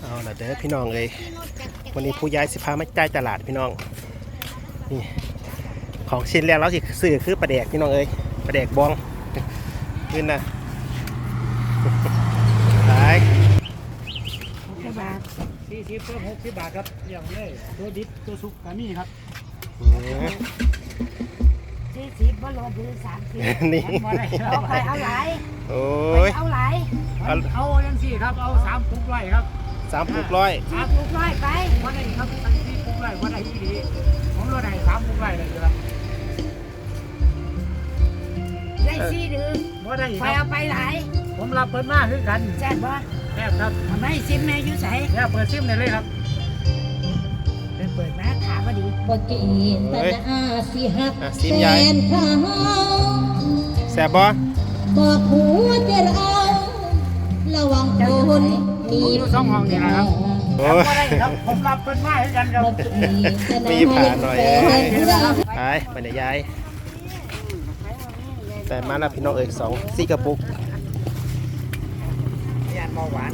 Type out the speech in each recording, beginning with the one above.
เอาละเด้อพี่น้องเลยวันนี้ผู้ย้ายสิพามาจ่ายตลาดพี่น้องนี่ของชิ้นแรกเราสิซื้อคือปลาแดกพี่น้องเอ้ยปลาแดกบองขึ้นนะขายกี่บาทสี่สิบตัวหกสิบบาทครับอย่างเลยตัวดิบตัวสุกกามีครับอืมสี่สิบบ่รอดูสามสิบนี่บ่ได้ครัเอาบใครเอาหลายโอ้ยเอาหลายเอาเอายังสี่ครับเอาสามปุ๊กไร่ครับ สามปุกร้อยสามลูกน้อยไปวันไหนครับอันนี้ปุ๊กไร่วันไหนที่ดีผมรถไหนสามปุ๊กไร่เลยครับได้สี่ดือวันไหนไปครัเอาบไปหลายผมรับเปิดมาคือกันแซ่บบ่แซ่บครับทำไมซิมแม่อยู่ใส่แซ่บเปิดซิมได้เลยครับไปเปิดมาขาพอดีบ่เกินแต่อาสิหักอะซิมแฟยายนเขาแซ่บบ่บอกหัวใจเราระวังคน มีผมอยู่สองห้องนี่นะครับโอ้ครับยวันไหนครับผมรับเปิดมาคือกันครับบ่เกินแต่มีผ่านหน่อยแฟนเราไปไปเดี๋ยวย้ายแต่มาแล้วพี่น้องเอ้ยสองสี่กระปุกยานเบาหวาน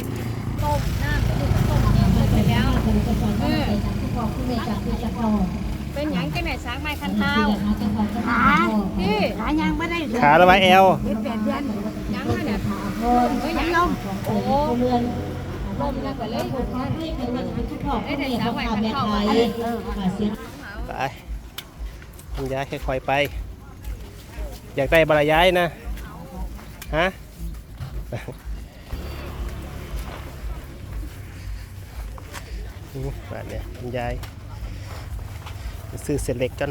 เป็นหยังจังไหนสางไม้คันเท้าขาพี่ขายังไม่ได้ขาละไว้แอลเฮ็ดแปดเดือนหยังมาเนี่ยเฮ้ยยังลงโอ้ ลมแล้วก็เลยได้แต่สางไม้คันเท้ามาไปย้ายค่อยๆไป อยากได้บรย้ายนะฮะมาเนี่ยคุณยายซื้อเส้นเล็กกัน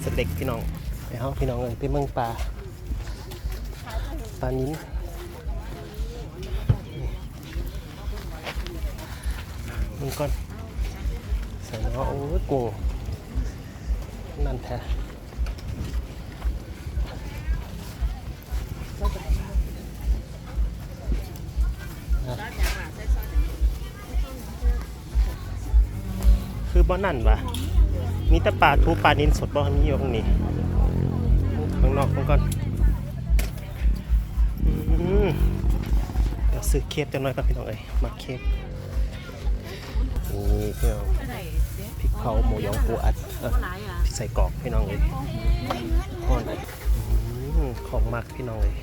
เสเล็กพี่น้องไปเฮาพี่น้องเลยไปเมืองปลา ปลานิ้นนี่มึงก่อนใส่เนาะโอ้ยกุ้งนั่นแท้คือบ่นั่นวะมีแต่ปลาทูปลานินสดบ่มีอยู่ข้างนี้ข้างนอกมันก่อน เดี๋ยวซื้อเคฟจังหน่อยครับพี่น้องเอ้ยมาเคฟนี่พี่น้องพริกเผาหมูยองปูอัดพริกใส่กรอกพี่น้องเอ้ยอ้อืมของมากพี่น้องเอ้ย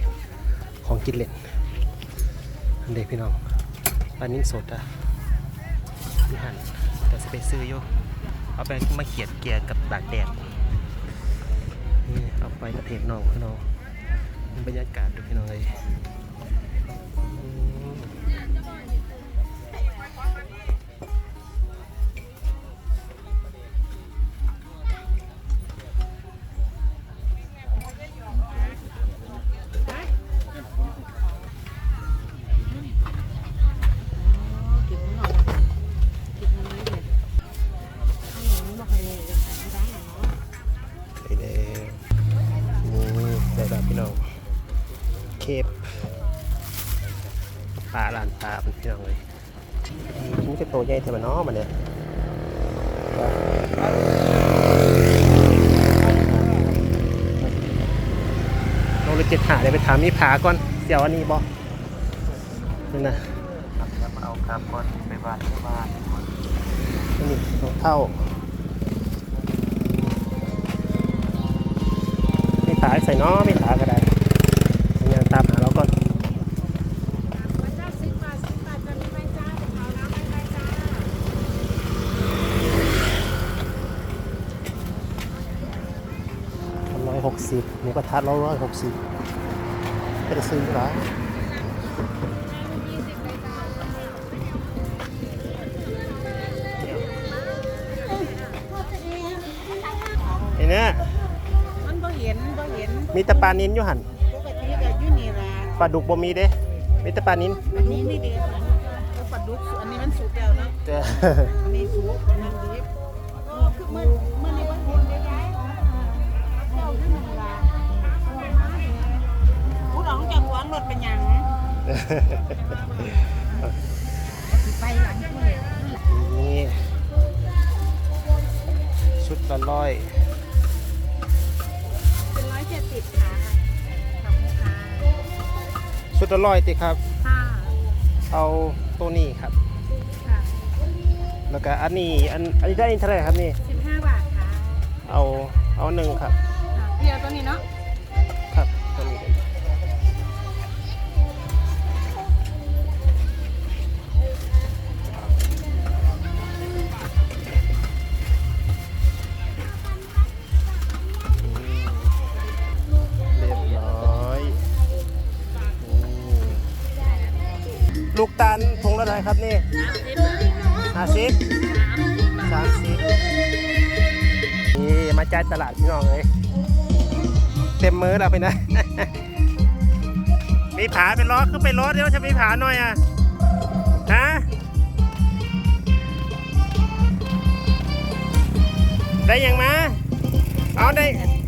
ของกินเล่นอันเด็กพี่น้องปลานินสดอะที่หันเดี๋ยวจะไปซื้ออยู่เอาไปมาเขียดเกียร์กับตากแดดนี่เอาไปประเทศน้องพี่น้องบรรยากาศดูพี่น้องเลย ปลาลานปลาเป็นพี่น้องเลยนี่ก็โตใหญ่เท่าน้อมันเนี่ยลงเลยเจ็ดหาเลยไปถามมีผาก่อนเดี๋ยวอันนี้บอกนี่นะมาเอาครับก่อนไปบ้านไปบ้านนี่รองเท้าไม่ขาใส่น้อไม่ขาก็ได้ยังตามหาเราก่อนร้อย หกสิบหมูกระทะร้อยร้อยหกสิบไม่ได้ซื้อหรอเห็นเนี่ยมันบ่เห็นบ่เห็นมีแต่ปลานินอยู่หันปกติก็อยู่นี่ล่ะปลาดุกบ่มีเด้มีแต่ปลานินอันนี้นี่เด็ดเอาปลาดุกสุกอันนี้มันสุกแล้วเนาะแต่อันนี้สุกอันนี้ดิบเออคือมันมันนี่ ผู้หลงจากหวงรถเป็นหยังไปหลังเลยนี่ชุดละร้อยเป็นร้อยเจ็ดสิบค่ะขอบคุณค่ะชุดละร้อยติครับ ค่ะเอาตัวนี้ครับ ค่ะแล้วก็อันนี้อันอันนี้ได้เท่าไหร่ครับนี่สิบห้าบาทค่ะ เอาเอาหนึ่งครับ ดียวตัวนี้เนาะครับตัวนี้กันเรียบร้อยอืมลูกตาลถุงละเท่าไหร่ครับนี่ห้าสิบสามสิบนี่มาจ่ายตลาดพี่น้องเลย เต็มมือแล้วไปนะ มีผาเป็นล้อขึ้นไปล้อเดี๋ยวจะมีผาหน่อยอะฮะได้ยังมา เอาได้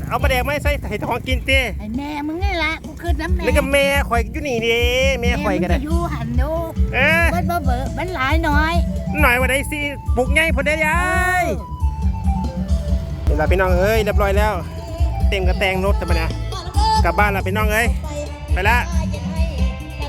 เอาประเดี๋ยวไม่ใส่ไถ่ทองกินเต้ไอ้แม่มึงนี่ละกูคือน้ำแม่นี่ก็แม่ข่อยอยู่นี่ดิแม่ข่อยกันเลเลยอยู่หันดูเออเบิ้ลเบิ้ลเบิ้ลมันหลายหน่อย หน่อยว่าได้สิปลุกไงพอได้ยายเดี๋ยวเราพี่น้องเอ้ยเรียบร้อยแล้ว เต็มกระแตงรถแต่ปะเนี่ยกลับบ้านแล้วพี่น้องเอ้ยไปละ